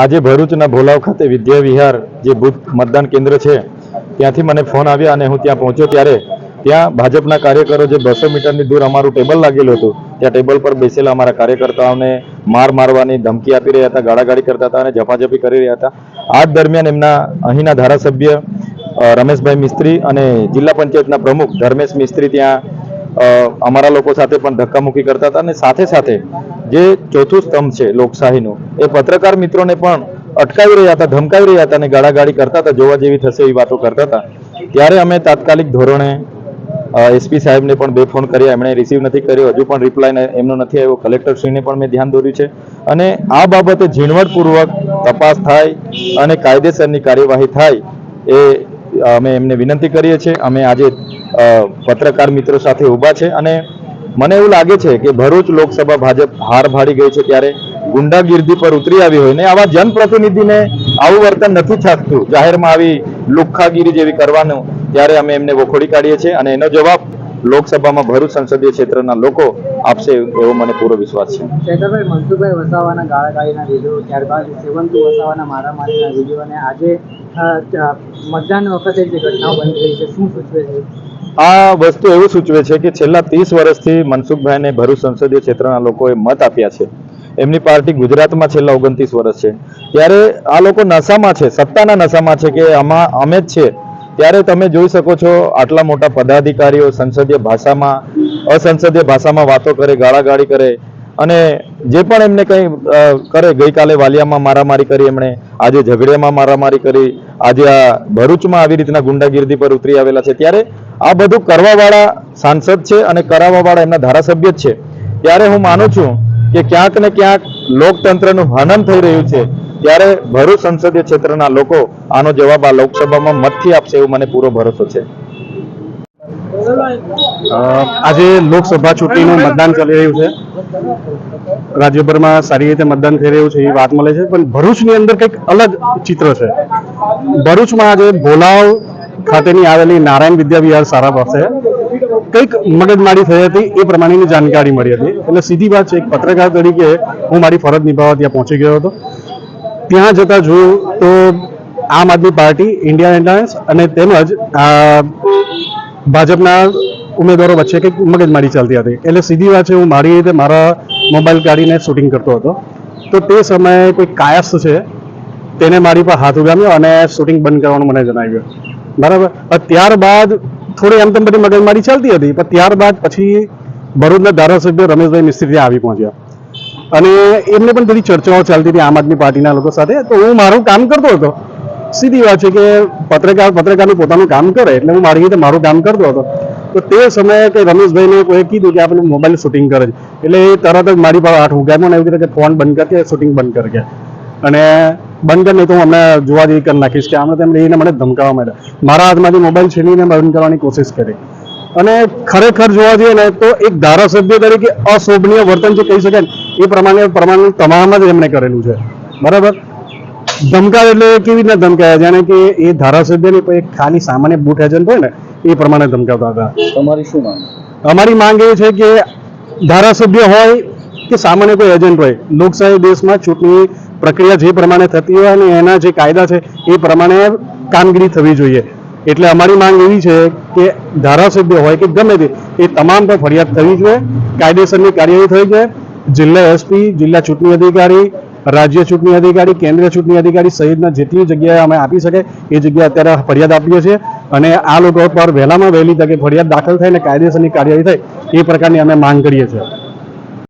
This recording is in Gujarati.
આજે ભરૂચના ભોલાવ ખાતે વિદ્યા વિહાર જે બુથ મતદાન કેન્દ્ર છે, ત્યાંથી મને ફોન આવ્યા અને હું ત્યાં પહોંચ્યો ત્યારે ત્યાં ભાજપના કાર્યકરો જે બસો મીટરની દૂર અમારું ટેબલ લાગેલું હતું, ત્યાં ટેબલ પર બેસેલા અમારા કાર્યકર્તાઓને માર મારવાની ધમકી આપી રહ્યા હતા, ગાળાગાળી કરતા હતા અને ઝપાઝપી કરી રહ્યા હતા. આ દરમિયાન એમના અહીંના ધારાસભ્ય રમેશભાઈ મિસ્ત્રી અને જિલ્લા પંચાયતના પ્રમુખ ધર્મેશ મિસ્ત્રી ત્યાં અમારા લોકો સાથે પણ ધક્કામુક્કી કરતા હતા અને સાથે સાથે જે ચોથું સ્તંભ છે લોકશાહીનું, એ પત્રકાર મિત્રોને પણ અટકાવી રહ્યા હતા, ધમકાવી રહ્યા હતા અને ગાળાગાળી કરતા હતા, જોવા જેવી થશે એવી વાતો કરતા હતા. ત્યારે અમે તાત્કાલિક ધોરણે એસપી સાહેબને પણ બે ફોન કર્યા, એમણે રિસીવ નથી કર્યો, હજુ પણ રિપ્લાય એમનો નથી આવ્યો કલેક્ટરશ્રીને પણ મેં ધ્યાન દોર્યું છે. અને આ બાબતે ઝીણવટપૂર્વક તપાસ થાય અને કાયદેસરની કાર્યવાહી થાય એ અમે એમને વિનંતી કરીએ છીએ. અમે આજે પત્રકાર મિત્રો સાથે ઊભા છે અને મને એવું લાગે છે કે ભરૂચ લોકસભા ભાજપ હાર ભાડી ગઈ છે ત્યારે ગુંડાગીર્દી પર ઉતરી આવી હોય ને આવા જનપ્રતિનિધિને આવું વર્તન નથી છાપતું જાહેરમાં આવી લુખ્ખાગીરી જેવી કરવાનું ત્યારે અમે એમને વખોડી કાઢીએ છીએ અને એનો જવાબ લોકસભામાં ભરૂચ સંસદીય ક્ષેત્રના લોકો આપશે એવો મને પૂરો વિશ્વાસ છે. ચેતરભાઈ, મનસુખભાઈ વસાવાના ગાળાગાળીના વીડિયો, ત્યારબાદ સેવંતુ વસાવાના મારામારીના વીડિયો અને આજે મતદાન વખતે જે ઘટનાઓ બની રહી છે, શું સૂચવે છે? આ વસ્તુ એવું સૂચવે છે કે છેલ્લા ત્રીસ વર્ષથી મનસુખભાઈને ભરૂચ સંસદીય ક્ષેત્રના લોકોએ મત આપ્યા છે. એમની પાર્ટી ગુજરાતમાં છેલ્લા ઓગણત્રીસ વર્ષ છે. ત્યારે આ લોકો નશામાં છે, સત્તાના નશામાં છે કે આમાં અમે જ છે. ત્યારે તમે જોઈ શકો છો આટલા મોટા પદાધિકારીઓ સંસદીય ભાષામાં, અસંસદીય ભાષામાં વાતો કરે, ગાળાગાળી કરે. અને જે પણ એમને કંઈ કરે, ગઈકાલે વાલિયામાં મારામારી કરી એમણે, આજે ઝઘડિયામાં મારામારી કરી, આજે આ ભરૂચમાં આવી રીતના ગુંડાગીર્દી પર ઉતરી આવેલા છે. ત્યારે આ બધું કરવાવાળા સાંસદ છે અને કરાવવાવાળા એમના ધારાસભ્ય છે. ત્યારે હું માનું છું કે ક્યાંક ને ક્યાંક લોકતંત્રનું હનન થઈ રહ્યું છે. ત્યારે ભરૂચ સંસદીય ક્ષેત્રના લોકો આનો જવાબ આ લોકસભામાં મતથી આપશે એવો મને પૂરો ભરોસો છે. આજે લોકસભા ચૂંટણીનું મતદાન ચાલી રહ્યું છે. રાજ્યભરમાં સારી રીતે મતદાન થઈ રહ્યું છે એ વાત મળે છે. પણ ભરૂચની અંદર કંઈક અલગ ચિત્ર છે. ભરૂચમાં આજે ભોલાવ ખાતેની આવેલી નારાયણ વિદ્યા સારા પાસે કંઈક મગજમારી થઈ હતી, એ પ્રમાણેની જાણકારી મળી હતી. એટલે સીધી વાત છે, એક પત્રકાર તરીકે હું મારી ફરજ નિભાવવા ત્યાં પહોંચી ગયો હતો. ત્યાં જતા જોયું તો આમ આદમી પાર્ટી, ઇન્ડિયન એલાયન્સ અને તેમજ ભાજપના ઉમેદવારો વચ્ચે કંઈક મગજમારી ચાલતી હતી. એટલે સીધી વાત છે, હું મારી રીતે મારા મોબાઈલ કાઢીને શૂટિંગ કરતો હતો. તો તે સમયે કોઈ કાયસ્થ છે, તેને મારી પર હાથ ઉગામ્યો અને શૂટિંગ બંધ કરવાનું મને જણાવ્યું. બરાબર? ત્યારબાદ થોડી એમ તેમ બધી મગજમારી ચાલતી હતી, પણ ત્યારબાદ પછી ભરૂચના ધારાસભ્ય રમેશભાઈ મિસ્ત્રી આવી પહોંચ્યા. અને એમને પણ બધી ચર્ચાઓ ચાલતી હતી આમ આદમી પાર્ટીના લોકો સાથે. તો હું મારું કામ કરતો હતો. સીધી વાત છે કે પત્રકાર, પત્રકારનું પોતાનું કામ કરે એટલે હું મારી રીતે મારું કામ કરતો હતો. તો તે સમયે કે રમેશભાઈને કોઈ કીધું કે આપણે મોબાઈલ શૂટિંગ કરે છે. એટલે તરત જ મારી પાસે આઠ ઉગામ્યો ને એવી રીતે ફોન બંધ કરી શૂટિંગ બંધ કરી અને બંધ કર નહીં તો હું અમને જોવા જેવી કરી નાખીશ કે આમને તેમ રહીને મને ધમકાવવા માંડ્યા. મારા હાથમાંથી મોબાઈલ છીનીને બંધ કરવાની કોશિશ કરી. અને ખરેખર જોવા જઈએ ને તો એક ધારાસભ્ય તરીકે અશોભનીય વર્તન જે કહી શકાય એ પ્રમાણે પ્રમાણે તમામ જ એમણે કરેલું છે. બરાબર? ધમકાવ એટલે કેવી રીતના ધમકાયા? જાણે કે એ ધારાસભ્યની કોઈ એક ખાલી સામાન્ય બૂટ એજન્ટ હોય ને એ પ્રમાણે ધમકાવતા હતા. તમારી શું માંગ? અમારી માંગ એ છે કે ધારાસભ્ય હોય કે સામાન્ય કોઈ એજન્ટ હોય લોકશાહી દેશમાં ચૂંટણી પ્રક્રિયા જે પ્રમાણે થતી હોય અને એના જે કાયદા છે, એ પ્રમાણે કામગીરી થવી જોઈએ. એટલે અમારી માંગ એવી છે કે ધારાસભ્ય હોય કે ગમે તે, એ તમામ પર ફરિયાદ થવી જોઈએ, કાયદેસરની કાર્યવાહી થઈ જાય જિલ્લા એસપી, જિલ્લા ચૂંટણી અધિકારી, રાજ્ય ચૂંટણી અધિકારી, કેન્દ્રીય ચૂંટણી અધિકારી સહિતના જેટલી જગ્યાએ અમે આપી શકે, એ જગ્યાએ અત્યારે ફરિયાદ આપીએ છીએ. અને આ લોકો પર વહેલામાં વહેલી તકે ફરિયાદ દાખલ થાય ને કાયદેસરની કાર્યવાહી થાય, એ પ્રકારની અમે માંગ કરીએ છીએ.